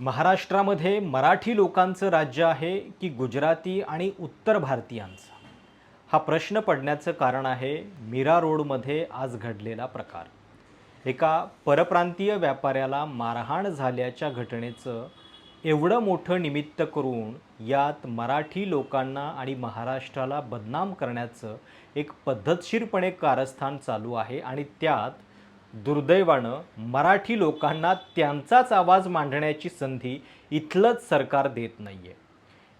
महाराष्ट्रामध्ये मराठी लोकांचं राज्य आहे की गुजराती आणि उत्तर भारतीयांचं? हा प्रश्न पडण्याचं कारण आहे मीरा रोडमध्ये आज घडलेला प्रकार. एका परप्रांतीय व्यापाऱ्याला मारहाण झाल्याच्या घटनेचं एवढं मोठं निमित्त करून यात मराठी लोकांना आणि महाराष्ट्राला बदनाम करण्याचं एक पद्धतशीरपणे कारस्थान चालू आहे आणि त्यात दुर्दैवानं मराठी लोकांना त्यांचाच आवाज मांडण्याची संधी इथलंच सरकार देत नाही आहे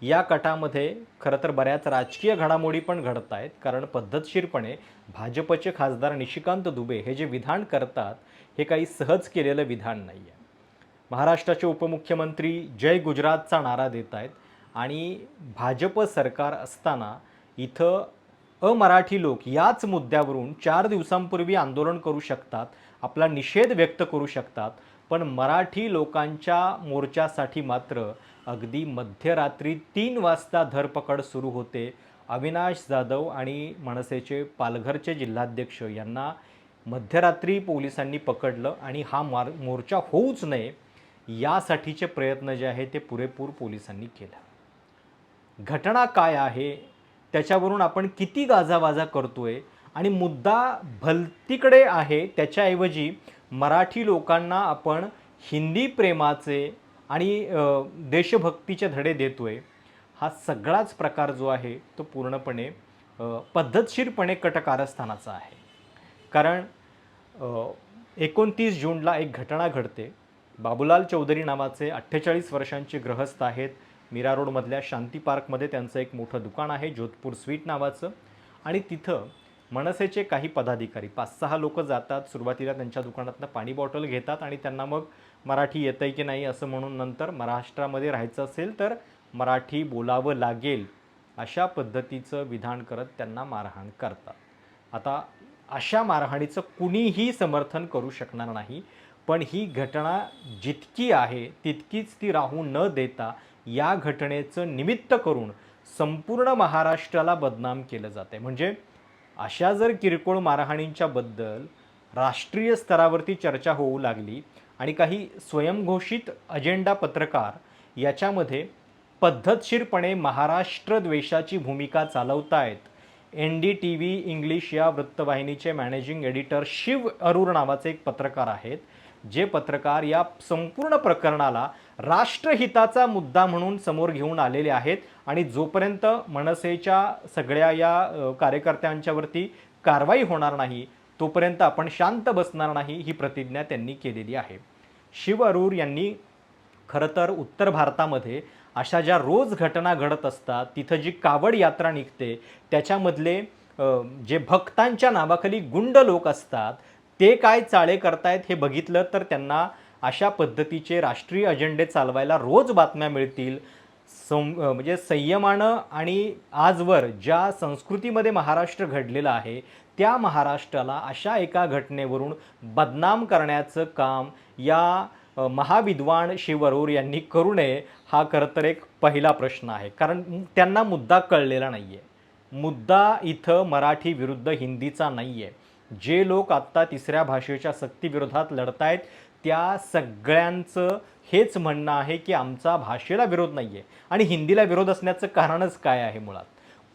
या कटामध्ये खरं तर बऱ्याच राजकीय घडामोडी पण घडत आहेत कारण पद्धतशीरपणे भाजपचे खासदार निशिकांत दुबे हे जे विधान करतात हे काही सहज केलेलं विधान नाही आहे महाराष्ट्राचे उपमुख्यमंत्री जय गुजरातचा नारा देत आहेत आणि भाजप सरकार असताना इथं अमराठी लोक याच मुद्द्यावरून चार दिवसांपूर्वी आंदोलन करू शकतात आपला निषेध व्यक्त करू शकतात पण मराठी लोकांच्या मोर्चासाठी मात्र अगदी मध्यरात्री तीन वाजता धरपकड सुरू होते. अविनाश जाधव आणि मनसेचे पालघरचे जिल्हाध्यक्ष यांना मध्यरात्री पोलिसांनी पकडलं आणि हा मार मोर्चा होऊच नये यासाठीचे प्रयत्न जे आहे ते पुरेपूर पोलिसांनी केला. घटना काय आहे? त्याच्यावरून आपण किती गाजावाजा करतोय आणि मुद्दा भलतीकडे आहे त्याच्याऐवजी मराठी लोकांना आपण हिंदी प्रेमाचे आणि देशभक्तीचे धडे देतोय हा सगळाच प्रकार जो आहे तो पूर्णपणे पद्धतशीरपणे कटकारस्थानाचा आहे. कारण एकोणतीस जूनला एक घटना घडते. बाबूलाल चौधरी नावाचे अठ्ठेचाळीस वर्षांचे ग्रहस्थ आहेत. मीरा रोडमधल्या शांती पार्कमध्ये त्यांचं एक मोठं दुकान आहे जोधपूर स्वीट नावाचं. आणि तिथं मनसेचे काही पदाधिकारी पाच सहा लोक जातात. सुरुवातीला त्यांच्या दुकानातनं पाणी बॉटल घेतात आणि त्यांना मग मराठी येतं आहे की नाही असं म्हणून नंतर महाराष्ट्रामध्ये राहायचं असेल तर मराठी बोलावं लागेल अशा पद्धतीचं विधान करत त्यांना मारहाण करतात. आता अशा मारहाणीचं कुणीही समर्थन करू शकणार नाही पण ही घटना जितकी आहे तितकीच ती राहू न देता या घटनेचं निमित्त करून संपूर्ण महाराष्ट्राला बदनाम केलं जाते म्हणजे अशा जर किरकोळ मारहाणींच्याबद्दल राष्ट्रीय स्तरावरती चर्चा होऊ लागली आणि काही स्वयंघोषित अजेंडा पत्रकार याच्यामध्ये पद्धतशीरपणे महाराष्ट्र द्वेषाची भूमिका चालवतायत. N D T V English या वृत्तवाहिनीचे मॅनेजिंग एडिटर शिव अरूर नावाचे एक पत्रकार आहेत. जे पत्रकार या संपूर्ण प्रकरणाला राष्ट्रहिताचा मुद्दा म्हणून समोर घेऊन आलेले आहेत आणि जोपर्यंत मनसेच्या सगळ्या या कार्यकर्त्यांच्यावरती कारवाई होणार नाही तोपर्यंत आपण शांत बसणार नाही ही प्रतिज्ञा त्यांनी केलेली आहे. शिव अरूर यांनी खरं तर उत्तर भारतामध्ये अशा ज्या रोज घटना घडत असतात तिथं जी कावड यात्रा निघते त्याच्यामधले जे भक्तांच्या नावाखाली गुंड लोक असतात ते काय चाळे करतायत हे बघितलं तर त्यांना अशा पद्धतीचे राष्ट्रीय अजेंडे चालवायला रोज बातम्या मिळतील. सं म्हणजे संयमानं आणि आजवर ज्या संस्कृतीमध्ये महाराष्ट्र घडलेला आहे त्या महाराष्ट्राला अशा एका घटनेवरून बदनाम करण्याचं काम या महाविद्वान शिवरूर यांनी करू नये हा खरं तर एक पहिला प्रश्न आहे. कारण त्यांना मुद्दा कळलेला नाही आहे मुद्दा इथं मराठी विरुद्ध हिंदीचा नाही आहे जे लोक आत्ता तिसऱ्या भाषेच्या सक्तीविरोधात लढतायत त्या सगळ्यांचं हेच म्हणणं आहे की आमचा भाषेला विरोध नाही आहे आणि हिंदीला विरोध असण्याचं कारणच काय आहे मुळात?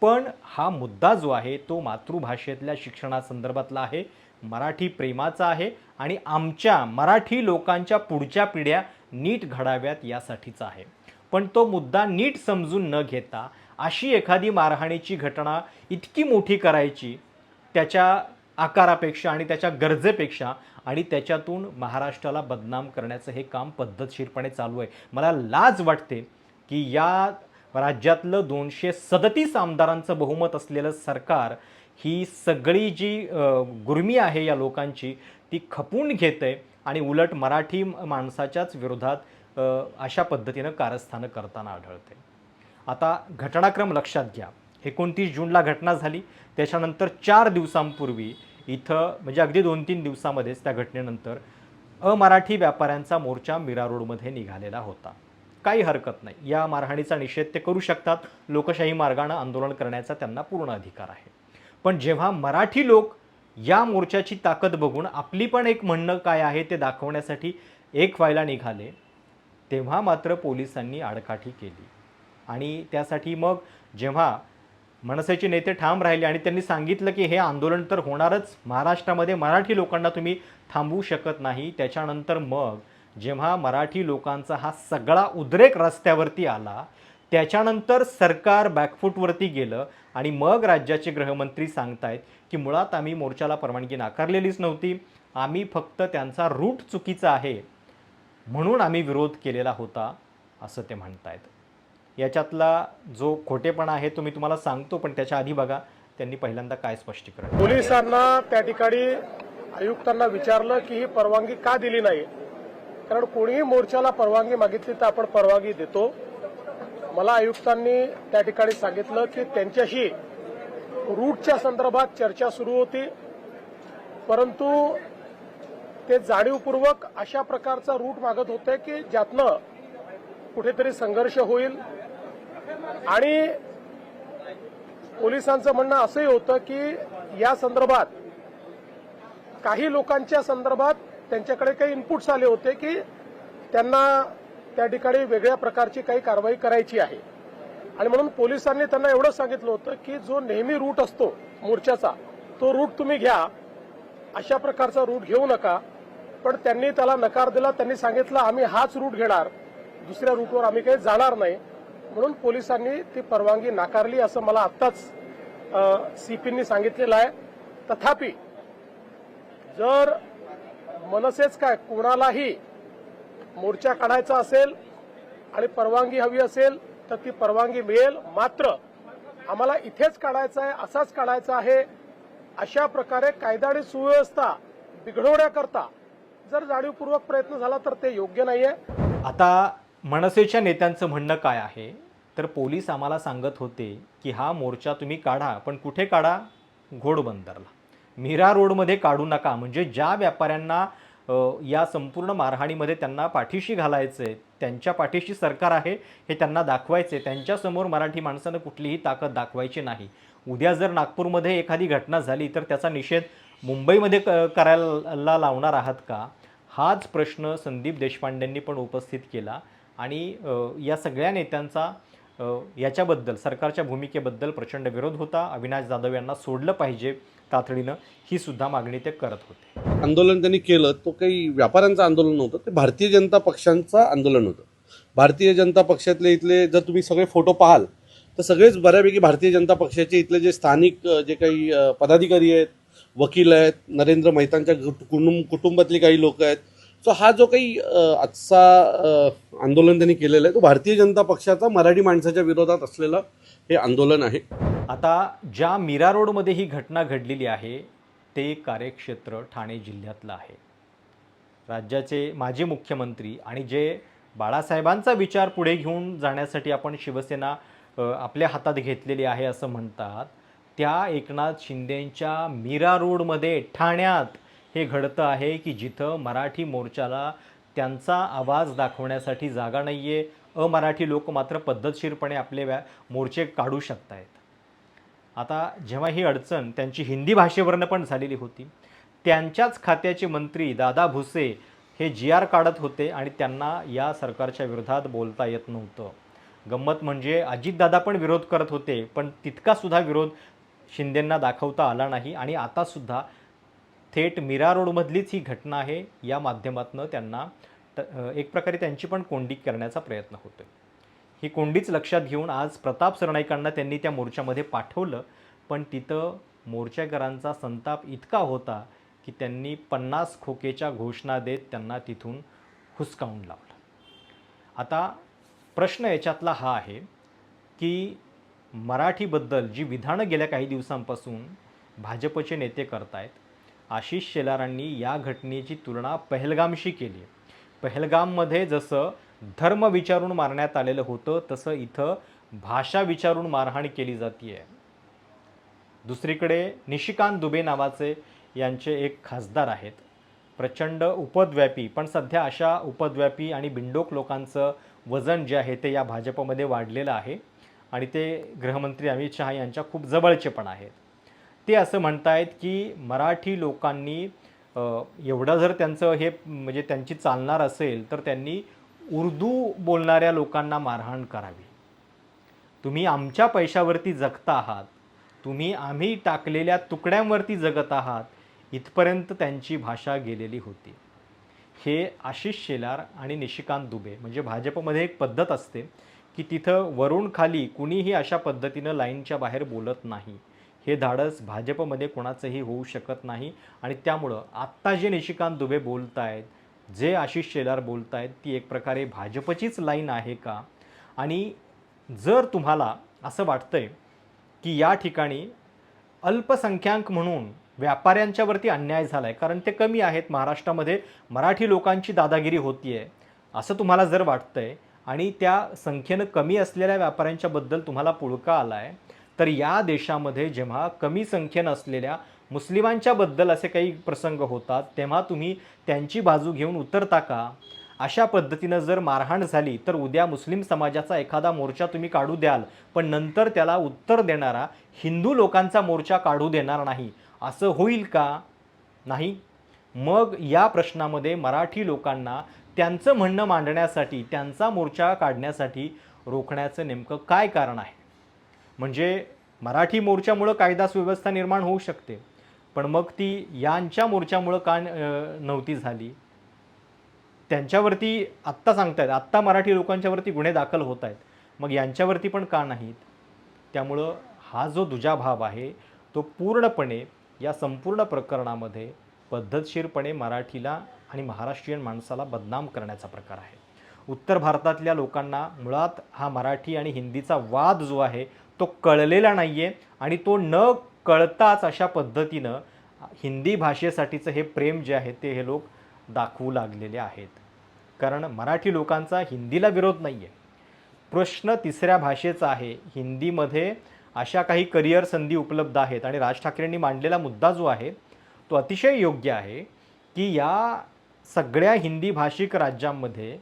पण हा मुद्दा जो आहे तो मातृभाषेतल्या शिक्षणासंदर्भातला आहे मराठी प्रेमाचा आहे आणि आमच्या मराठी लोकांच्या पुढच्या पिढ्या नीट घडाव्यात यासाठीचा आहे. पण तो मुद्दा नीट समजून न घेता अशी एखादी मारहाणीची घटना इतकी मोठी करायची त्याच्या आकारापेक्षा आणि त्याच्या गरजेपेक्षा आणि त्याच्यातून महाराष्ट्राला बदनाम करण्याचं हे काम पद्धतशीरपणे चालू आहे. मला लाज वाटते की या राज्यातलं दोनशे सदतीस आमदारांचं बहुमत असलेलं सरकार ही सगळी जी गुर्मी आहे या लोकांची ती खपून घेते आणि उलट मराठी माणसाच्याच विरोधात अशा पद्धतीनं कारस्थानं करताना आढळते. आता घटनाक्रम लक्षात घ्या. एकोणतीस जूनला घटना झाली. त्याच्यानंतर चार दिवसांपूर्वी इथं म्हणजे अगदी दोन तीन दिवसामध्येच त्या घटनेनंतर अमराठी व्यापाऱ्यांचा मोर्चा मीरा रोडमध्ये निघालेला होता. काही हरकत नाही. या मारहाणीचा निषेध ते करू शकतात. लोकशाही मार्गानं आंदोलन करण्याचा त्यांना पूर्ण अधिकार आहे. पण जेव्हा मराठी लोक या मोर्चाची ताकद बघून आपली पण एक म्हणणं काय आहे ते दाखवण्यासाठी एक व्हायला निघाले तेव्हा मात्र पोलिसांनी आडकाठी केली. आणि त्यासाठी मग जेव्हा मनसेचे नेते ठाम राहिले आणि त्यांनी सांगितलं की हे आंदोलन तर होणारच. महाराष्ट्रामध्ये मराठी लोकांना तुम्ही थांबवू शकत नाही. त्याच्यानंतर मग जेव्हा मराठी लोकांचा हा सगळा उद्रेक रस्त्यावरती आला त्याच्यानंतर सरकार बॅकफूटवरती गेलं आणि मग राज्याचे गृहमंत्री सांगतायत की मुळात आम्ही मोर्चाला परवानगी नाकारलेलीच नव्हती. आम्ही फक्त त्यांचा रूट चुकीचा आहे म्हणून आम्ही विरोध केलेला होता असं ते म्हणतायत. याच्यातला जो खोटेपणा आहे तो मी तुम्हाला सांगतो पण त्याच्या आधी बघा त्यांनी पहिल्यांदा काय स्पष्टीकरण पोलिसांना त्या ठिकाणी आयुक्तांना विचारलं की ही परवानगी का दिली नाही? कारण कोणीही मोर्चाला परवानगी मागितली तर आपण परवानगी देतो. मला आयुक्तांनी त्या ठिकाणी सांगितलं की त्यांच्याशी रूटच्या संदर्भात चर्चा सुरू होती. परंतु ते जाणीवपूर्वक अशा प्रकारचा रूट मागत होते की ज्यातनं कुठेतरी संघर्ष होईल. आणि पोलिसांचं म्हणणं असंही होतं की या संदर्भात काही लोकांच्या संदर्भात त्यांच्याकडे काही इनपुट्स आले होते की त्यांना त्या ठिकाणी वेगळ्या प्रकारची काही कारवाई करायची आहे. आणि म्हणून पोलिसांनी त्यांना एवढं सांगितलं होतं की जो नेहमी रूट असतो मोर्चाचा तो रूट तुम्ही घ्या अशा प्रकारचा रूट घेऊ नका. पण त्यांनी त्याला नकार दिला त्यांनी सांगितलं आम्ही हाच रूट घेणार. दुसऱ्या रूटवर आम्ही काही जाणार नाही. म्हणून पोलिसांनी ती परवानगी नाकारली असं मला आत्ताच सीपींनी सांगितलेलं आहे. तथापि जर मनसेच काय कोणालाही मोर्चा काढायचा असेल आणि परवानगी हवी असेल तर ती परवानगी मिळेल. मात्र आम्हाला इथेच काढायचा आहे असाच काढायचा आहे अशा प्रकारे कायदा आणि सुव्यवस्था बिघडवण्याकरता जर जाणीवपूर्वक प्रयत्न झाला तर ते योग्य नाहीये. आता मनसेच्या नेत्यांचं म्हणणं काय आहे? तर पोलीस आम्हाला सांगत होते की हा मोर्चा तुम्ही काढा पण कुठे काढा? घोडबंदरला. मीरा रोडमध्ये काढू नका. म्हणजे ज्या व्यापाऱ्यांना या संपूर्ण मारहाणीमध्ये त्यांना पाठीशी घालायचं आहे त्यांच्या पाठीशी सरकार आहे हे त्यांना दाखवायचे त्यांच्यासमोर मराठी माणसानं कुठलीही ताकद दाखवायची नाही. उद्या जर नागपूरमध्ये एखादी घटना झाली तर त्याचा निषेध मुंबईमध्ये क करायला लावणार आहात का? हाच प्रश्न संदीप देशपांडेंनी पण उपस्थित केला. आणि या सगळ्या नेत्यांचा याच्याबद्दल सरकारच्या भूमिकेबद्दल प्रचंड विरोध होता. अविनाश जाधव यांना सोडलं पाहिजे तातडीनं ही सुद्धा मागणी ते करत होते. आंदोलन त्यांनी केलं तो काही व्यापाऱ्यांचं आंदोलन नव्हतं ते भारतीय जनता पक्षांचं आंदोलन होतं. भारतीय जनता पक्षातले इथले जर तुम्ही सगळे फोटो पाहाल तर सगळेच बऱ्यापैकी भारतीय जनता पक्षाचे इथले जे स्थानिक जे काही पदाधिकारी आहेत वकील आहेत नरेंद्र मेहतांच्या कुटुंब कुटुंबातली काही लोक आहेत सो हा जो काही आजचा आंदोलन त्यांनी केलेलं आहे तो भारतीय जनता पक्षाचा मराठी माणसाच्या विरोधात असलेलं हे आंदोलन आहे. आता ज्या मीरा रोडमध्ये ही घटना घडलेली आहे ते कार्यक्षेत्र ठाणे जिल्ह्यातलं आहे. राज्याचे माजी मुख्यमंत्री आणि जे बाळासाहेबांचा विचार पुढे घेऊन जाण्यासाठी आपण शिवसेना आपल्या हातात घेतलेली आहे असं म्हणतात त्या एकनाथ शिंदेंच्या मीरा रोडमध्ये ठाण्यात हे घडतं आहे की जिथं मराठी मोर्चाला त्यांचा आवाज दाखवण्यासाठी जागा नाही आहे अमराठी लोक मात्र पद्धतशीरपणे आपले व्या मोर्चे काढू शकत आहेत आता जेव्हा ही अडचण त्यांची हिंदी भाषेवरनं पण झालेली होती त्यांच्याच खात्याचे मंत्री दादा भुसे हे जी आर काढत होते आणि त्यांना या सरकारच्या विरोधात बोलता येत नव्हतं. गंमत म्हणजे अजितदादा पण विरोध करत होते पण तितकासुद्धा विरोध शिंदेंना दाखवता आला नाही आणि आतासुद्धा थेट मीरा रोडमधलीच ही घटना आहे. या माध्यमातून त्यांना त- एक प्रकारे त्यांची पण कोंडी करण्याचा प्रयत्न होतो ही कोंडीच लक्षात घेऊन आज प्रताप सरनाईकांना त्यांनी त्या मोर्चामध्ये पाठवलं. पण तिथं मोर्चेकरांचा संताप इतका होता की त्यांनी पन्नास खोकेच्या घोषणा देत त्यांना तिथून हुसकावून लावलं. आता प्रश्न याच्यातला हा आहे की मराठीबद्दल जी विधानं गेल्या काही दिवसांपासून भाजपचे नेते करतायत आशिष शेलारांनी या घटनेची तुलना पहलगामशी केली आहे. पहलगाममध्ये जसं धर्म विचारून मारण्यात आलेलं होतं तसं इथं भाषा विचारून मारहाण केली जाते दुसरीकडे निशिकांत दुबे नावाचे यांचे एक खासदार आहेत. प्रचंड उपद्व्यापी पण सध्या अशा उपद्व्यापी आणि बिंडोक लोकांचं वजन जे आहे ते या भाजपमध्ये वाढलेलं आहे. आणि ते गृहमंत्री अमित शहा यांच्या खूप जवळचे पण आहेत. ते असं म्हणतायत की मराठी लोकांनी एवढं जर त्यांचं हे म्हणजे त्यांची चालणार असेल तर त्यांनी उर्दू बोलणाऱ्या लोकांना मारहाण करावी. तुम्ही आमच्या पैशावरती जगता आहात. तुम्ही आम्ही टाकलेल्या तुकड्यांवरती जगत आहात. इथपर्यंत त्यांची भाषा गेलेली होती. हे आशिष शेलार आणि निशिकांत दुबे म्हणजे भाजपमध्ये एक पद्धत असते की तिथं वरून खाली कुणीही अशा पद्धतीनं लाईनच्या बाहेर बोलत नाही. हे धाडस भाजपमध्ये कोणाचंही होऊ शकत नाही आणि त्यामुळं आत्ता जे निशिकांत दुबे बोलत आहेत जे आशिष शेलार बोलत आहेत ती एक प्रकारे भाजपचीच लाईन आहे का? आणि जर तुम्हाला असं वाटतंय की या ठिकाणी अल्पसंख्याक म्हणून व्यापाऱ्यांच्यावरती अन्याय झाला आहे कारण ते कमी आहेत महाराष्ट्रामध्ये मराठी लोकांची दादागिरी होती आहे असं तुम्हाला जर वाटतंय आणि त्या संख्येनं कमी असलेल्या व्यापाऱ्यांच्याबद्दल तुम्हाला पुळका आला आहे तर या देशामध्ये जेव्हा कमी संख्येनं असलेल्या मुस्लिमांच्याबद्दल असे काही प्रसंग होतात तेव्हा तुम्ही त्यांची बाजू घेऊन उतरता का? अशा पद्धतीनं जर मारहाण झाली तर उद्या मुस्लिम समाजाचा एखादा मोर्चा तुम्ही काढू द्याल पण नंतर त्याला उत्तर देणारा हिंदू लोकांचा मोर्चा काढू देणार नाही. असं होईल का? नाही. मग या प्रश्नामध्ये मराठी लोकांना त्यांचं म्हणणं मांडण्यासाठी त्यांचा मोर्चा काढण्यासाठी रोखण्याचं नेमकं काय कारण आहे? म्हणजे मराठी मोर्चामुळं कायदा सुव्यवस्था निर्माण होऊ शकते. पण मग ती यांच्या मोर्चामुळं का नव्हती झाली? त्यांच्यावरती आत्ता सांगतायत आत्ता मराठी लोकांच्यावरती गुन्हे दाखल होत आहेत मग यांच्यावरती पण का नाहीत? त्यामुळं हा जो दुजाभाव आहे तो पूर्णपणे या संपूर्ण प्रकरणामध्ये पद्धतशीरपणे मराठीला आणि महाराष्ट्रीयन माणसाला बदनाम करण्याचा प्रकार आहे. उत्तर भारतातल्या लोकांना मुळात हा मराठी आणि हिंदीचा वाद जो आहे तो कळलेला नाही आहे आणि तो न कळताच अशा पद्धतीनं हिंदी भाषेसाठीचं हे प्रेम जे आहे ते हे लोक दाखवू लागलेले आहेत. कारण मराठी लोकांचा हिंदीला विरोध नाही आहे प्रश्न तिसऱ्या भाषेचा आहे. हिंदीमध्ये अशा काही करिअर संधी उपलब्ध आहेत आणि राज ठाकरेंनी मांडलेला मुद्दा जो आहे तो अतिशय योग्य आहे की या सगळ्या हिंदी भाषिक राज्यांमध्ये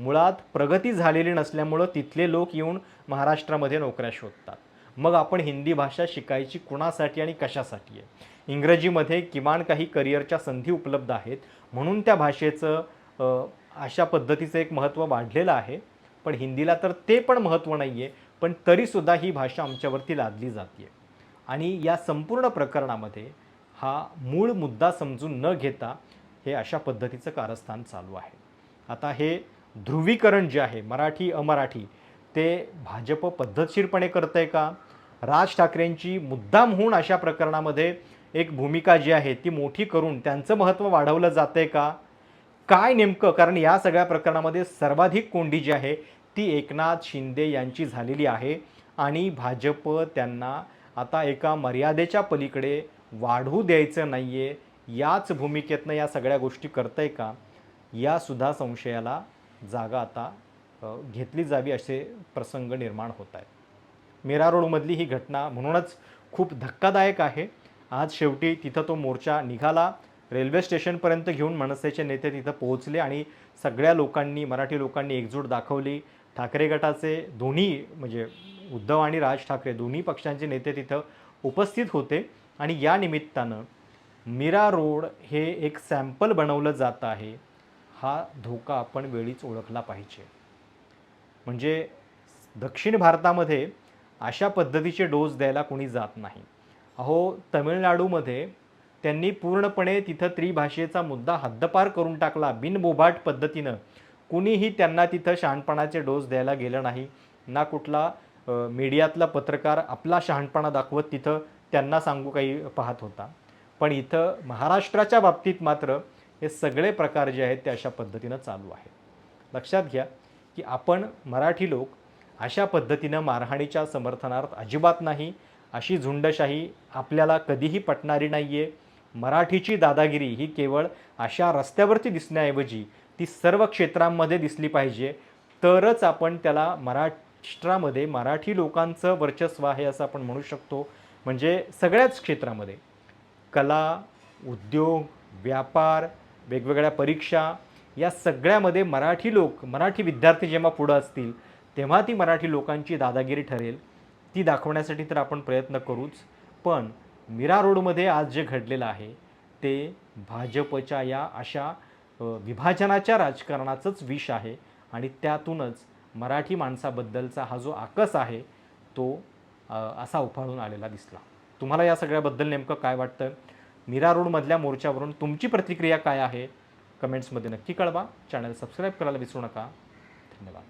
मुळात प्रगती झालेली नसल्यामुळं तिथले लोक येऊन महाराष्ट्रामध्ये नोकऱ्या शोधतात. मग आपण हिंदी भाषा शिकायची कुणासाठी आणि कशासाठी आहे? इंग्रजीमध्ये किमान काही करिअरच्या संधी उपलब्ध आहेत म्हणून त्या भाषेचं अशा पद्धतीचं एक महत्त्व वाढलेलं आहे. पण हिंदीला तर ते पण महत्त्व नाही आहे पण तरीसुद्धा ही भाषा आमच्यावरती लादली जाते आणि या संपूर्ण प्रकरणामध्ये हा मूळ मुद्दा समजून न घेता हे अशा पद्धतीचं कारस्थान चालू आहे. आता हे ध्रुवीकरण जे आहे मराठी अमराठी ते भाजप पद्धतशीरपणे करतं आहे का? राज ठाकरेंची मुद्दाम होऊन अशा प्रकरणामध्ये एक भूमिका जी आहे ती मोठी करून त्यांचं महत्त्व वाढवलं जातं आहे का? काय नेमकं? कारण या सगळ्या प्रकरणामध्ये सर्वाधिक कोंडी जी आहे ती एकनाथ शिंदे यांची झालेली आहे आणि भाजप त्यांना आता एका मर्यादेच्या पलीकडे वाढवू द्यायचं नाही आहे याच भूमिकेतनं या सगळ्या गोष्टी करतंय का? यासुद्धा संशयाला जागा आता घेतली जावी असे प्रसंग निर्माण होत आहेत. मीरा रोडमधली ही घटना म्हणूनच खूप धक्कादायक आहे. आज शेवटी तिथं तो मोर्चा निघाला. रेल्वे स्टेशनपर्यंत घेऊन मनसेचे नेते तिथं पोहोचले आणि सगळ्या लोकांनी मराठी लोकांनी एकजूट दाखवली. ठाकरे गटाचे दोन्ही म्हणजे उद्धव आणि राज ठाकरे दोन्ही पक्षांचे नेते तिथं उपस्थित होते आणि या निमित्तानं मीरा रोड हे एक सॅम्पल बनवलं जात आहे. हा धोका आपण वेळीच ओळखला पाहिजे. म्हणजे दक्षिण भारतामध्ये अशा पद्धतीचे डोस द्यायला कोणी जात नाही. अहो तमिळनाडूमध्ये त्यांनी पूर्णपणे तिथं त्रिभाषेचा मुद्दा हद्दपार करून टाकला बिनबोभाट पद्धतीनं. कुणीही त्यांना तिथं शहाणपणाचे डोस द्यायला गेलं नाही. ना कुठला मीडियातला पत्रकार आपला शहाणपणा दाखवत तिथं त्यांना सांगू काही पाहत होता. पण इथं महाराष्ट्राच्या बाबतीत मात्र हे सगळे प्रकार जे आहेत ते अशा पद्धतीनं चालू आहेत. लक्षात घ्या की आपण मराठी लोक अशा पद्धतीनं मारहाणीच्या समर्थनार्थ अजिबात नाही. अशी झुंडशाही आपल्याला कधीही पटणारी नाही आहे मराठीची दादागिरी ही केवळ अशा रस्त्यावरती दिसण्याऐवजी ती सर्व क्षेत्रांमध्ये दिसली पाहिजे. तरच आपण त्याला महाराष्ट्रामध्ये मराठी लोकांचं वर्चस्व आहे असं आपण म्हणू शकतो. म्हणजे सगळ्याच क्षेत्रामध्ये. कला उद्योग व्यापार वेगवेगळ्या परीक्षा या सगळ्यामध्ये मराठी लोक मराठी विद्यार्थी जेव्हा पुढं असतील तेव्हा ती मराठी लोकांची दादागिरी ठरेल. ती दाखवण्यासाठी तर आपण प्रयत्न करूच. पण मीरा रोडमध्ये आज जे घडलेलं आहे ते भाजपच्या या अशा विभाजनाच्या राजकारणाचंच विष आहे आणि त्यातूनच मराठी माणसाबद्दलचा हा जो आकस आहे तो असा उफाळून आलेला दिसला. तुम्हाला या सगळ्याबद्दल नेमकं काय वाटतं? मीरा रोडमधल्या मोर्चावरून तुमची प्रतिक्रिया काय आहे? कमेंट्समध्ये नक्की कळवा. चॅनल सबस्क्राईब करायला विसरू नका. धन्यवाद.